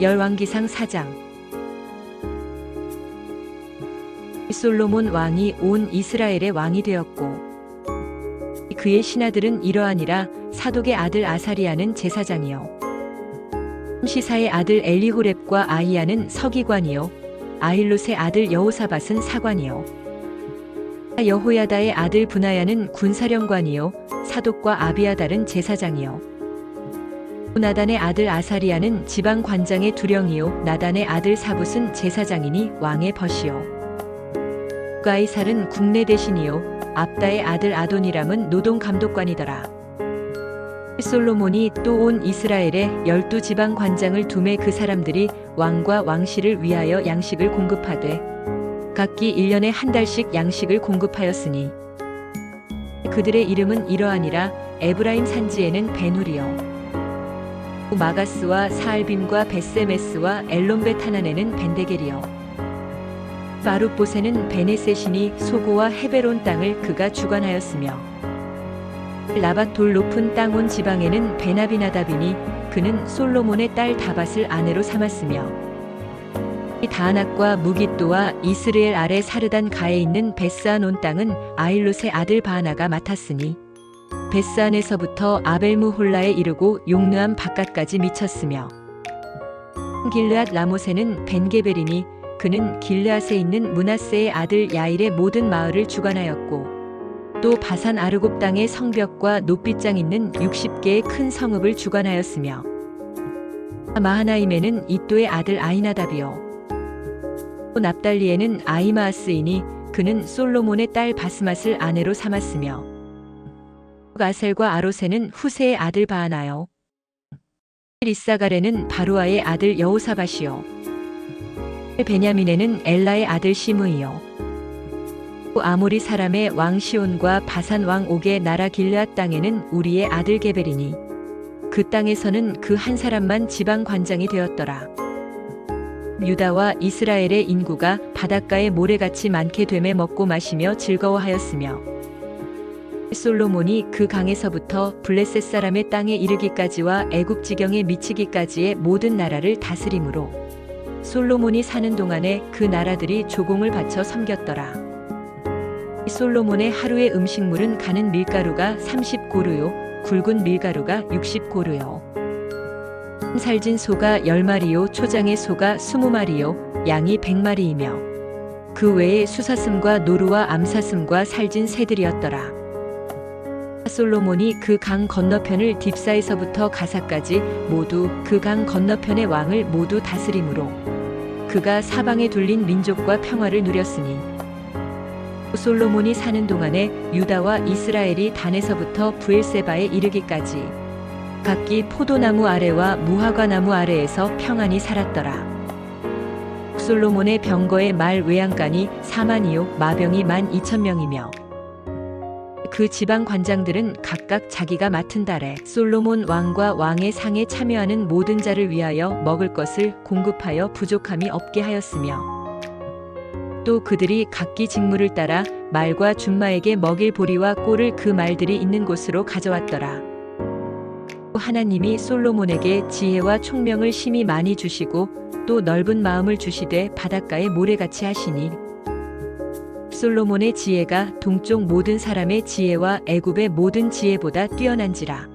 열왕기상 4장. 솔로몬 왕이 온 이스라엘의 왕이 되었고 그의 신하들은 이러하니라 사독의 아들 아사리아는 제사장이요 시사의 아들 엘리호렙과 아이야는 서기관이요 아힐롯의 아들 여호사밧은 사관이요 여호야다의 아들 분하야는 군사령관이요 사독과 아비아달은 제사장이요 나단의 아들 아사리아는 지방 관장의 두령이요. 나단의 아들 사붓은 제사장이니 왕의 벗이요. 가이살은 국내 대신이요. 압다의 아들 아도니람은 노동 감독관이더라. 솔로몬이 또 온 이스라엘에 열두 지방 관장을 두매 그 사람들이 왕과 왕실을 위하여 양식을 공급하되 각기 1년에 한 달씩 양식을 공급하였으니 그들의 이름은 이러하니라. 에브라임 산지에는 베누리요 마가스와 사알빔과 베세메스와 엘론베타난에는 벤데겔이요. 바룻보세는 베네셋이니 소고와 헤베론 땅을 그가 주관하였으며 라밧 돌 높은 땅 온 지방에는 베나비나답이니 그는 솔로몬의 딸 다밧을 아내로 삼았으며 이 다낙과 무기또와 이스르엘 아래 사르단 가에 있는 베스안 온 땅은 아일롯의 아들 바하나가 맡았으니 베스안에서부터 아벨무홀라에 이르고 용르암 바깥까지 미쳤으며 길르앗 라모세는 벤게벨이니 그는 길르앗에 있는 문하세의 아들 야일의 모든 마을을 주관하였고 또 바산 아르곱 땅의 성벽과 높이장 있는 60개의 큰 성읍을 주관하였으며 마하나임에는 이또의 아들 아이나답이요. 또 납달리에는 아이마아스이니 그는 솔로몬의 딸 바스맛을 아내로 삼았으며 아셀과 아로세는 후세의 아들 바하나요. 리사가레는 바루아의 아들 여호사밧이요. 베냐민에는 엘라의 아들 시므이요. 아모리 사람의 왕 시온과 바산 왕 옥의 나라 길르앗 땅에는 우리의 아들 게벨이니 그 땅에서는 그 한 사람만 지방 관장이 되었더라. 유다와 이스라엘의 인구가 바닷가에 모래같이 많게 되매 먹고 마시며 즐거워하였으며 솔로몬이 그 강에서부터 블레셋 사람의 땅에 이르기까지와 애굽 지경에 미치기까지의 모든 나라를 다스림으로 솔로몬이 사는 동안에 그 나라들이 조공을 바쳐 섬겼더라. 솔로몬의 하루의 음식물은 가는 밀가루가 30고루요, 굵은 밀가루가 60고루요. 살진 소가 10마리요, 초장의 소가 20마리요, 양이 100마리이며 그 외에 수사슴과 노루와 암사슴과 살진 새들이었더라. 솔로몬이 그 강 건너편을 딥사에서부터 가사까지 모두 그 강 건너편의 왕을 모두 다스림으로 그가 사방에 둘린 민족과 평화를 누렸으니 솔로몬이 사는 동안에 유다와 이스라엘이 단에서부터 부엘세바에 이르기까지 각기 포도나무 아래와 무화과나무 아래에서 평안히 살았더라. 솔로몬의 병거의 말 외양간이 4만이요 마병이 만 2천 명이며 그 지방 관장들은 각각 자기가 맡은 달에 솔로몬 왕과 왕의 상에 참여하는 모든 자를 위하여 먹을 것을 공급하여 부족함이 없게 하였으며 또 그들이 각기 직무를 따라 말과 준마에게 먹일 보리와 꼴을 그 말들이 있는 곳으로 가져왔더라. 하나님이 솔로몬에게 지혜와 총명을 심히 많이 주시고 또 넓은 마음을 주시되 바닷가에 모래같이 하시니 솔로몬의 지혜가 동쪽 모든 사람의 지혜와 애굽의 모든 지혜보다 뛰어난지라.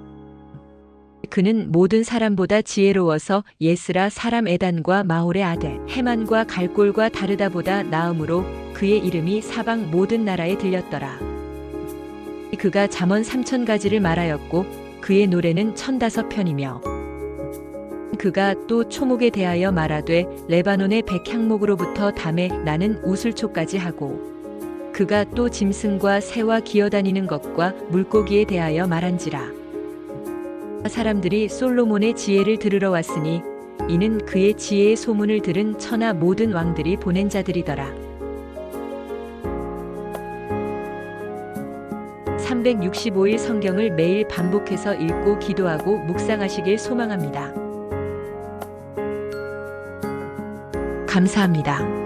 그는 모든 사람보다 지혜로워서 예스라 사람 에단과 마홀의 아들 헤만과 갈골과 다르다보다 나음으로 그의 이름이 사방 모든 나라에 들렸더라. 그가 잠언 삼천 가지를 말하였고 그의 노래는 천다섯 편이며 그가 또 초목에 대하여 말하되 레바논의 백향목으로부터 담에 나는 우슬초까지 하고 그가 또 짐승과 새와 기어다니는 것과 물고기에 대하여 말한지라. 사람들이 솔로몬의 지혜를 들으러 왔으니 이는 그의 지혜의 소문을 들은 천하 모든 왕들이 보낸 자들이더라. 365일 성경을 매일 반복해서 읽고 기도하고 묵상하시길 소망합니다. 감사합니다.